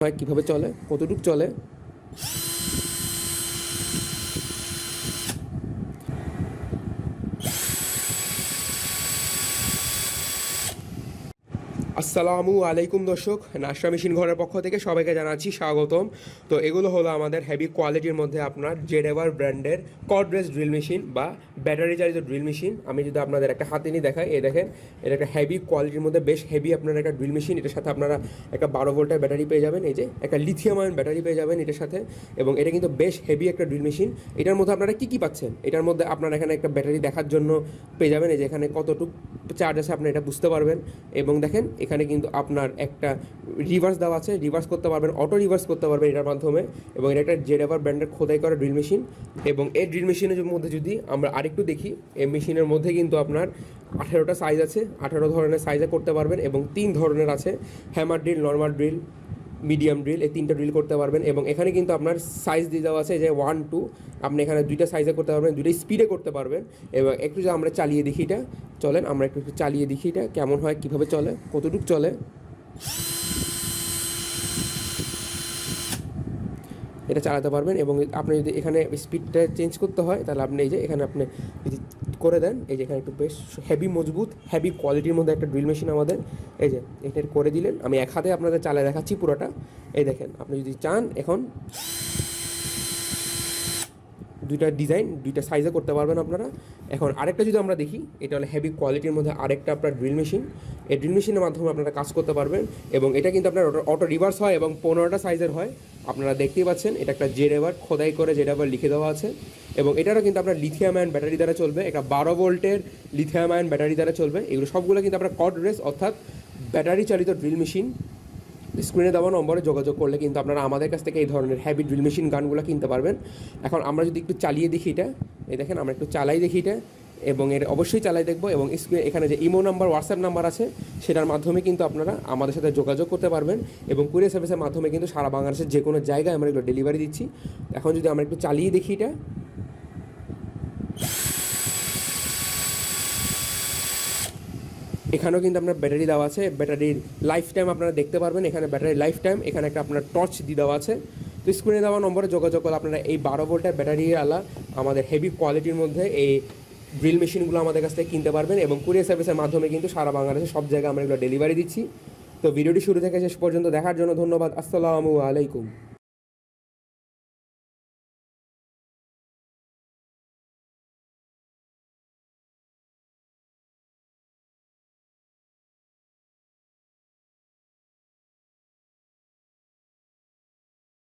হয় কীভাবে চলে কতটুকু চলে। আসসালামু আলাইকুম দর্শক নাশরা মেশিন ঘরের পক্ষ থেকে সবাইকে জানাচ্ছি স্বাগতম। তো এগুলো হলো আমাদের হেভি কোয়ালিটির মধ্যে আপনার জেডেভার ব্র্যান্ডের কর্ডরেস ড্রিল মেশিন বা ব্যাটারি চালিত ড্রিল মেশিন আমি যদি আপনাদের একটা হাতে নিয়ে দেখাই, এই দেখেন এটা একটা হেভি কোয়ালিটির মধ্যে বেশ হেভি আপনার একটা ড্রিল মেশিন এটার সাথে আপনারা একটা বারো ভোল্টের ব্যাটারি পেয়ে যাবেন, এই যে একটা লিথিয়াম আয়ন ব্যাটারি পেয়ে যাবেন এটার সাথে। এবং এটা কিন্তু বেশ হেভি একটা ড্রিল মেশিন এটার মধ্যে আপনারা কী কী পাচ্ছেন? এটার মধ্যে আপনারা এখানে একটা ব্যাটারি দেখার জন্য পেয়ে যাবেন, এই যে এখানে কতটুকু চার্জ আছে আপনি এটা বুঝতে পারবেন। এবং দেখেন এখানে কিন্তু আপনার একটা রিভার্স দেওয়া আছে রিভার্স করতে পারবেন অটো রিভার্স করতে পারবেন এটার মাধ্যমে এবং এটা একটা জেড এভার ব্র্যান্ডের খোদাই করা ড্রিল মেশিন এবং এই ড্রিল মেশিনের মধ্যে যদি আমরা আরেকটু দেখি, এই মেশিনের মধ্যে কিন্তু আপনার আঠেরোটা সাইজ আছে, আঠেরো ধরনের সাইজে করতে পারবেন এবং তিন ধরনের আছে hammer drill normal drill medium drill, এই তিনটা ড্রিল করতে পারবেন এবং এখানে কিন্তু আপনার সাইজ দিয়ে দেওয়া আছে যে ওয়ান টু আপনি এখানে দুইটা সাইজে করতে পারবেন, দুইটা স্পিডে করতে পারবেন। এবং একটু যে আমরা চালিয়ে দেখি এটা, চলেন আমরা একটু চালিয়ে দেখি এটা, কেমন হয়, কীভাবে চলে, কতটুকু চলে। এটা চালাতে পারবেন এবং আপনি যদি এখানে স্পিডটা চেঞ্জ করতে হয়, তাহলে আপনি এই যে এখানে আপনি যদি করে দেন, এই যে এখানে একটু বেশ হেভি মজবুত হেভি কোয়ালিটির মধ্যে একটা ড্রিল মেশিন আমাদের, এই যে এটা করে দিলেন। আমি এক হাতে আপনাদের চালিয়ে দেখাচ্ছি পুরোটা। এই দেখেন, আপনি যদি চান, এখন দুইটা ডিজাইন দুইটা সাইজে করতে পারবেন আপনারা। এখন আরেকটা যদি আমরা দেখি, এটা হলো হেভি কোয়ালিটির মধ্যে আরেকটা আপনার ড্রিল মেশিন এই ড্রিল মেশিনের মাধ্যমে আপনারা কাজ করতে পারবেন এবং এটা কিন্তু আপনার অটো রিভার্স হয় এবং পনেরোটা সাইজের হয়। আপনারা দেখতেই পাচ্ছেন, এটা একটা এভার খোদাই করে এভার লিখে দেওয়া আছে। এবং এটারও কিন্তু আপনার লিথিয়াম আয়ন ব্যাটারি দ্বারা চলবে। এটা বারো ভোল্টের লিথিয়াম আয়ন ব্যাটারি দ্বারা চলবে। এগুলো সবগুলো কিন্তু আপনার কড রেস অর্থাৎ ব্যাটারি চালিত ড্রিল মেশিন স্ক্রিনে দেওয়া নম্বরে যোগাযোগ করলে কিন্তু আপনারা আমাদের কাছ থেকে এই ধরনের হ্যাভি ড্রিল মেশিন গানগুলো কিনতে পারবেন। এখন আমরা যদি একটু চালিয়ে দেখি এটা, এই দেখেন আমরা একটু চালাই দেখি এটা, এবং এর অবশ্যই চালাই দেখব, এবং স্ক্রিনে এখানে যে ইমো নাম্বার হোয়াটসঅ্যাপ নাম্বার আছে, সেটার মাধ্যমে কিন্তু আপনারা আমাদের সাথে যোগাযোগ করতে পারবেন, এবং কুরিয়ার সার্ভিসের মাধ্যমে কিন্তু সারা বাংলাদেশের যে কোনো জায়গায় আমরা এগুলো ডেলিভারি দিচ্ছি। এখন যদি আমরা একটু চালিয়ে দেখি এটা এখানেও কিন্তু আপনার ব্যাটারি দেওয়া আছে। ব্যাটারির লাইফ টাইম আপনারা দেখতে পারবেন। এখানে ব্যাটারির লাইফ টাইম এখানে একটা আপনার টর্চ দিয়ে দেওয়া আছে। তো স্ক্রিনে দেওয়া নম্বরে যোগাযোগ করলে আপনারা এই বারো ভোল্টের ব্যাটারি আলা আমাদের হেভি কোয়ালিটির মধ্যে এই ড্রিল মেশিনগুলো আমাদের কাছ থেকে কিনতে পারবেন এবং কুরিয়ার সার্ভিসের মাধ্যমে কিন্তু সারা বাংলাদেশে সব জায়গায় আমরা এগুলো ডেলিভারি দিচ্ছি। তো ভিডিওটি শুরু থেকে শেষ পর্যন্ত দেখার জন্য ধন্যবাদ। আসসালামু আলাইকুম।